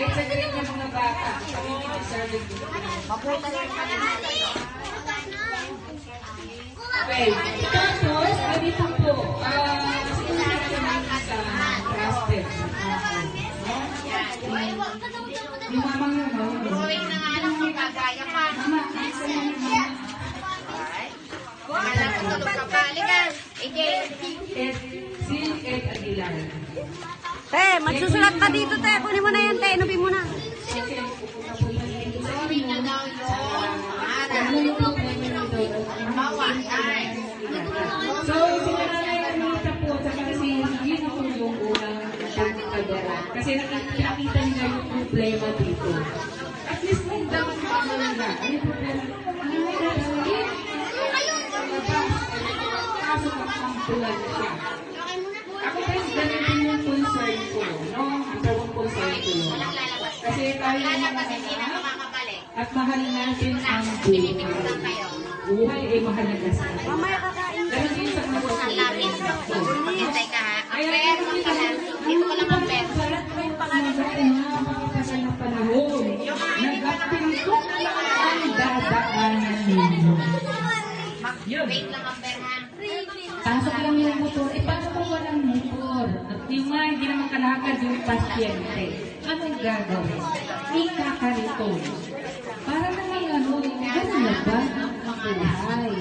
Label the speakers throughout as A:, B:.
A: Kahit sa grade ng mga bata, dito.
B: Mabuta lang kami
A: Okay. Tapos, ganito po. Ah, siguro na naman sa trusted. Yung mamang yun, oh.
B: Drawing na nga lang kung kagaya pa.
A: Mama, nasa yung mama.
B: Alam ko tulog ka pa. Halika. Ije.
A: Ed, si Ed Aguilar.
C: Te, magsusulat ka dito, te. Kunin mo na yan, te. Inubin mo na.
B: Na.
A: So, si Nanay Anita po, sa kasi hindi na po yung unang nagkakadara. Kasi nakikita niya yung problema dito. At least kung dapat pa nila, ano yung problema? Ano? Kaso magkampulan siya. Ako tayo anak,
B: makakabalik.
A: at mahal natin ang buhay. Buhay ay mahalaga sa atin.
C: Mamaya kakain.
A: Ganun din sa mga
B: Ang lapis. Maghintay ka ha. Ang pera mo pala. Dito ko lang ang
A: ng. Yun.
B: Wait lang ang pera.
A: Pasok lang yung motor. Eh, paano kung walang motor? At yung nga, hindi naman kalakad yung pasyente. Anong gagawin? Ikakariton. Para naman ano, ganun na ba ang buhay?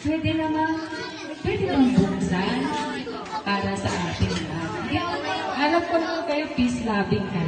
A: Pwede naman, pwede naman buksan para sa ating lahat. Alam ko naman kayo, peace loving kayo.